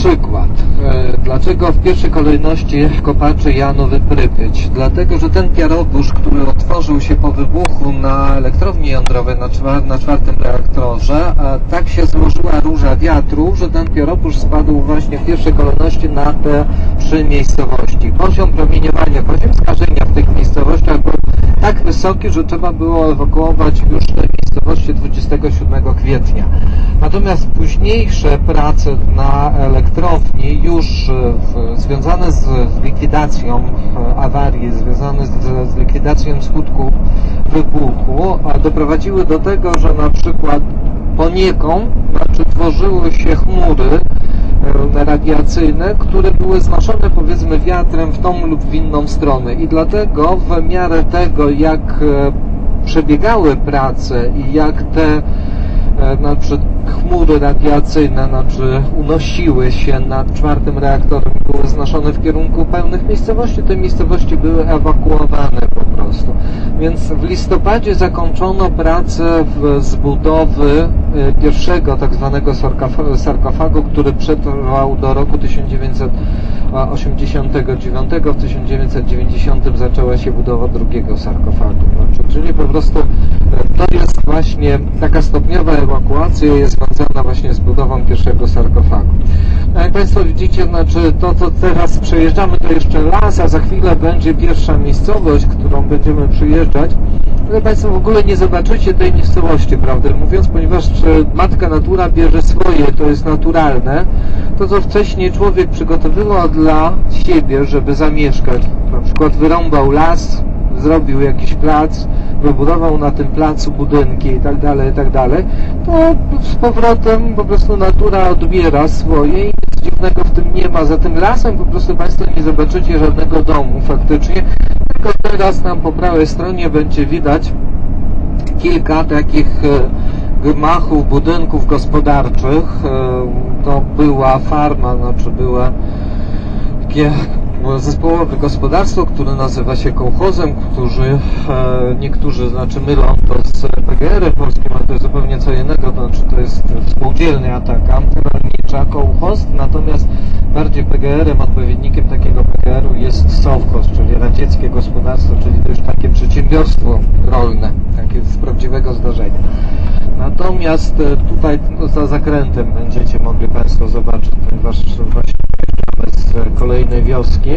przykład. E, Dlaczego w pierwszej kolejności kopaczy Janowy Prypyć? Dlatego, że ten piarobusz, który otworzył się po wybuchu na elektrowni jądrowej, na, na czwartym reaktorze, tak się złożyła róża wiatru, że ten piarobusz spadł właśnie w pierwszej kolejności na te trzy miejscowości. Poziom promieniowania, poziom skażenia w tych miejscowościach był tak wysoki, że trzeba było ewakuować już te miejscowości 27 kwietnia. Natomiast późniejsze prace na elektrowni już e, w, związane z, likwidacją e, awarii, związane z, z likwidacją skutków wybuchu, a doprowadziły do tego, że na przykład poniekąd znaczy tworzyły się chmury e, radiacyjne, które były znoszone powiedzmy wiatrem w tą lub w inną stronę. I dlatego w miarę tego jak e, przebiegały prace i jak te e, znaczy chmury radiacyjne znaczy unosiły się nad czwartym reaktorem i były znoszone w kierunku pełnych miejscowości, te miejscowości były ewakuowane po prostu. Więc w listopadzie zakończono pracę w, z budowy e, pierwszego tak zwanego sarkofa- sarkofagu, który przetrwał do roku 1989. W 1990 zaczęła się budowa drugiego sarkofagu. Czyli po prostu to jest właśnie taka stopniowa ewakuacja jest związana właśnie z budową pierwszego sarkofagu. No Jak Państwo widzicie, znaczy to co teraz przejeżdżamy to jeszcze las, a za chwilę będzie pierwsza miejscowość, którą będziemy przyjeżdżać. Ale Państwo w ogóle nie zobaczycie tej miejscowości, prawdę mówiąc, ponieważ e, Matka Natura bierze swoje, to jest naturalne. To, co wcześniej człowiek przygotowywał dla siebie, żeby zamieszkać, na przykład wyrąbał las, zrobił jakiś plac, wybudował na tym placu budynki i tak dalej, i tak dalej, to z powrotem po prostu natura odbiera swoje i nic dziwnego w tym nie ma. Za tym lasem po prostu Państwo nie zobaczycie żadnego domu faktycznie, tylko teraz nam po prawej stronie będzie widać kilka takich e, gmachów, budynków gospodarczych. E, To była farma, znaczy była takie zespołowe gospodarstwo, które nazywa się kołchozem, którzy e, niektórzy znaczy mylą to z PGR-em polskim, ale to jest zupełnie co innego, to znaczy to jest spółdzielnia taka rolnicza, kołchoz, natomiast bardziej PGR-em, odpowiednikiem takiego PGR-u jest Sowchoz, czyli radzieckie gospodarstwo, czyli to już takie przedsiębiorstwo rolne, takie z prawdziwego zdarzenia. Natomiast e, tutaj no, za zakrętem będziecie mogli Państwo zobaczyć, ponieważ właśnie z kolejnej wioski,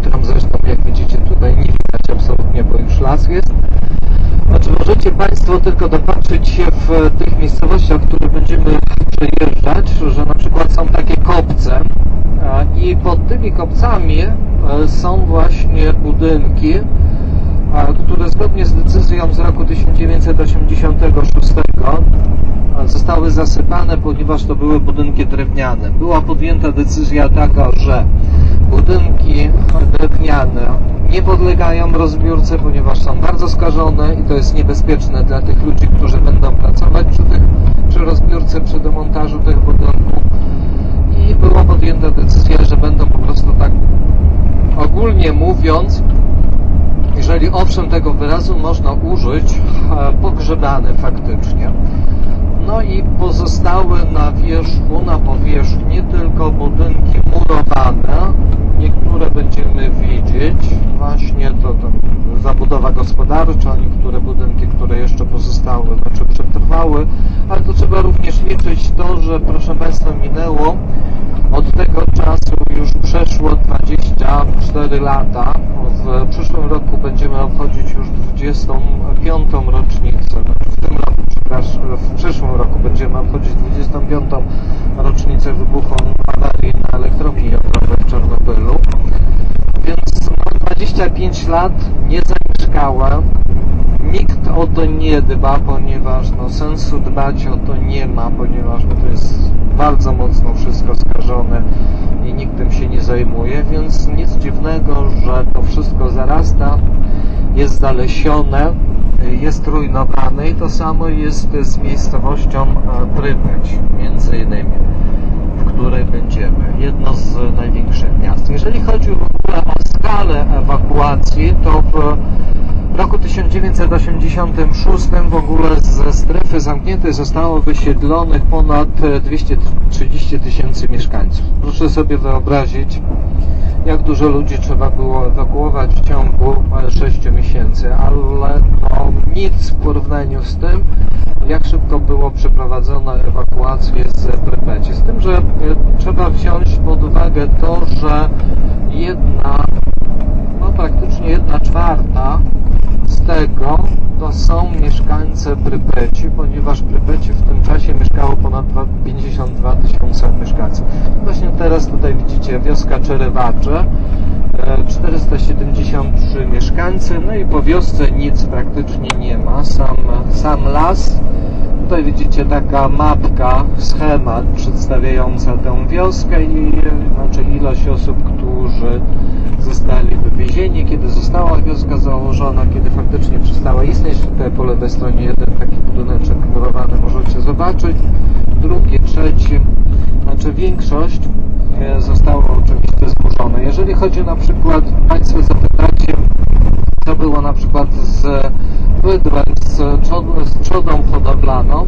którą zresztą jak widzicie tutaj nie widać absolutnie, bo już las jest. Znaczy możecie Państwo tylko dopatrzyć się w tych miejscowościach, które będziemy przejeżdżać, że na przykład są takie kopce i pod tymi kopcami e, są właśnie budynki, które zgodnie z decyzją z roku 1986 a, zostały zasypane, ponieważ to były budynki drewniane. Była podjęta decyzja taka, że budynki drewniane nie podlegają rozbiórce, ponieważ są bardzo skażone i to jest niebezpieczne dla tych ludzi, którzy będą pracować przy, tych, przy rozbiórce, przy demontażu tych budynków. I była podjęta decyzja, że będą po prostu tak ogólnie mówiąc, jeżeli owszem tego wyrazu można użyć, e, pogrzebane faktycznie. No i pozostały na wierzchu, na powierzchni tylko budynki murowane. Niektóre będziemy widzieć, właśnie to, to zabudowa gospodarcza, niektóre budynki, które jeszcze pozostały, znaczy przetrwały, ale to trzeba również liczyć to, że proszę Państwa minęło od tego czasu już przeszło 24 lata. W przyszłym roku będziemy obchodzić już 25. rocznicę. W tym roku, przepraszam, w przyszłym roku będziemy obchodzić 25. rocznicę wybuchu awarii na elektrowni jądrowej w Czarnobylu. Więc no, 25 lat nie zamieszkałem. Nikt o to nie dba, ponieważ no, sensu dbać o to nie ma, ponieważ no, to jest bardzo mocno wszystko skażone i nikt tym się nie zajmuje, więc nic dziwnego, że to wszystko zarasta, jest zalesione, jest rujnowane i to samo jest z miejscowością e, Prypeć, między innymi, w której będziemy. Jedno z największych miast. Jeżeli chodzi w ogóle o skalę ewakuacji, to w roku 1986 w ogóle ze strefy zamkniętej zostało wysiedlonych ponad 230 30 tysięcy mieszkańców. Proszę sobie wyobrazić, jak dużo ludzi trzeba było ewakuować w ciągu 6 miesięcy, ale to nic w porównaniu z tym, jak szybko było przeprowadzone ewakuacje z Prypeci. Z tym, że e, trzeba wziąć pod uwagę to, że jedna, no praktycznie jedna czwarta z tego to są mieszkańcy Prypeci, ponieważ w Prypeci w tym czasie mieszkało ponad dwa- 52 tysiące mieszkańców. Właśnie teraz widzicie wioska Czerywacze, e, 473 mieszkańcy, no i po wiosce nic praktycznie nie ma, sam, sam las. Tutaj widzicie taka mapka, schemat przedstawiająca tę wioskę i znaczy ilość osób, którzy zostali wywiezieni, kiedy została wioska założona, kiedy faktycznie przestała istnieć. Tutaj po lewej stronie jeden taki budyneczek murowany możecie zobaczyć. Drugie, trzecie, znaczy większość e, zostało oczywiście zburzone. Jeżeli chodzi na przykład, Państwo zapytacie, co było na przykład z bydłem, z, trzo- z trzodą hodowlaną,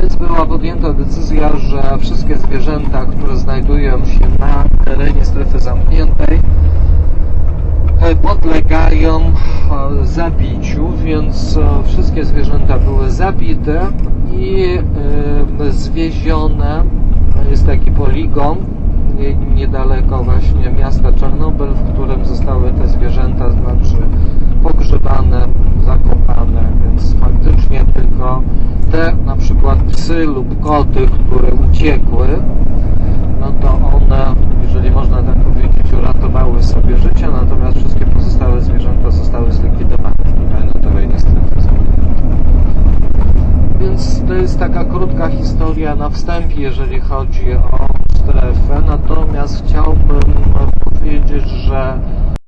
więc była podjęta decyzja, że wszystkie zwierzęta, które znajdują się na terenie strefy zamkniętej, e, podlegają e, zabiciu, więc e, wszystkie zwierzęta były zabite i zwiezione. Jest taki poligon niedaleko właśnie miasta Czarnobyl, w którym zostały te zwierzęta, znaczy pogrzebane, zakopane, więc faktycznie tylko te na przykład psy lub koty, które uciekły, no to one, jeżeli można tak powiedzieć, uratowały sobie życie, natomiast wszystkie pozostałe zwierzęta zostały zlikwidowane tutaj na terenie strefy. Więc to jest taka krótka historia na wstępie, jeżeli chodzi o strefę, natomiast chciałbym powiedzieć, że